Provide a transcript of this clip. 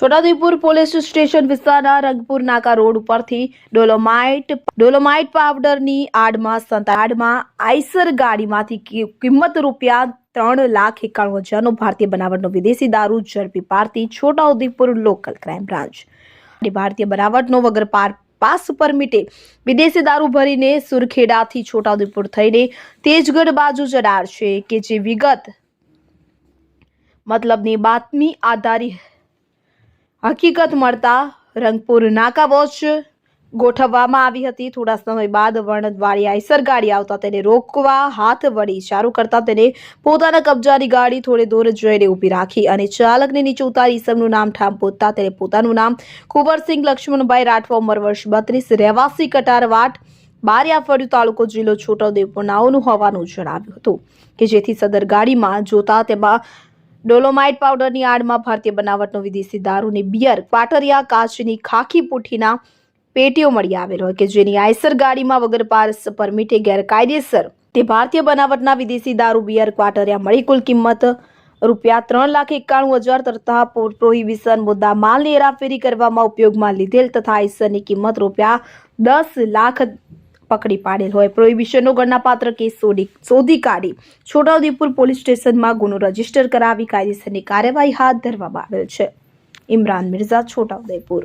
Chhota Udepur police station વિસ્તારના રંગપુર નાકા road ઉપરથી ડોલોમાઇટ ડોલોમાઇટ પાવડરની આડમાં સંતા આડમાં આઈસર ગાડીમાંથી કિંમત રૂપિયા ત્રણ લાખ એકાણું હજારનો ભારતીય બનાવટનો વિદેશી દારૂ ઝડપી પાડતી છોટાઉદેપુર લોકલ ક્રાઇમ બ્રાન્ચ. ભારતીય બનાવટનો વગર પાર પાસ પરમિટે વિદેશી દારૂ ભરીને સુરખેડાથી છોટાઉદેપુર થઈને તેજગઢ બાજુ જનાર છે કે જે વિગત મતલબની બાતમી આધારી હકીકત મળતા રંગપુર નાકા વોચ ગોઠવવામાં આવી હતી. થોડા સમય બાદ વર્ણદવાળી આઈસર ગાડી આવતા તેને રોકવા હાથ વળી ઇશારો કરતા તેને પોતાના કબજાની ગાડી થોડે દૂર જઈને ઊભી રાખી અને ચાલકને નીચે ઉતારી ઈસમનું નામ ઠામ પૂછતા તેને પોતાનું નામ કુંવરસિંહ લક્ષ્મણભાઈ રાઠવા ઉંમર વર્ષ બત્રીસ, રહેવાસી કટારવાટ બારિયાફળિયું તાલુકો જિલ્લો છોટાઉદેપુર નાઓનું હોવાનું જણાવ્યું હતું કે જેથી સદર ગાડીમાં જોતા તેમાં ડોલોમાઇટ પાવડરની આડમાં ભારતીય બનાવટનો વિદેશી દારૂની બિયર, પાટરિયા, કાચની ખાખી પૂઠીના પેટીઓ મળી આવેલ હોય કે જેની આયસર ગાડીમાં વગર પાર્સ પરમિટે ગેરકાયદેસર. તે ભારતીય બનાવટના વિદેશી દારૂ, બિયર ક્વાટરિયા મળી કુલ કિંમત રૂપિયા ત્રણ લાખ એકાણું હજાર તથા પ્રો- પ્રોહિબિશન મુદ્દા માલની હેરાફેરી કરવામાં ઉપયોગમાં લીધેલ તથા આઈસરની કિંમત રૂપિયા દસ લાખ પકડી પાડેલ હોય. પ્રોહિબિશનનો ગણનાપાત્ર કેસ શોધી શોધી કાઢી. છોટાઉદેપુર પોલીસ સ્ટેશનમાં ગુનો રજિસ્ટર કરાવી કાયદેસરની કાર્યવાહી હાથ ધરવામાં આવેલ છે. ઇમરાન મિર્ઝા, છોટાઉદેપુર.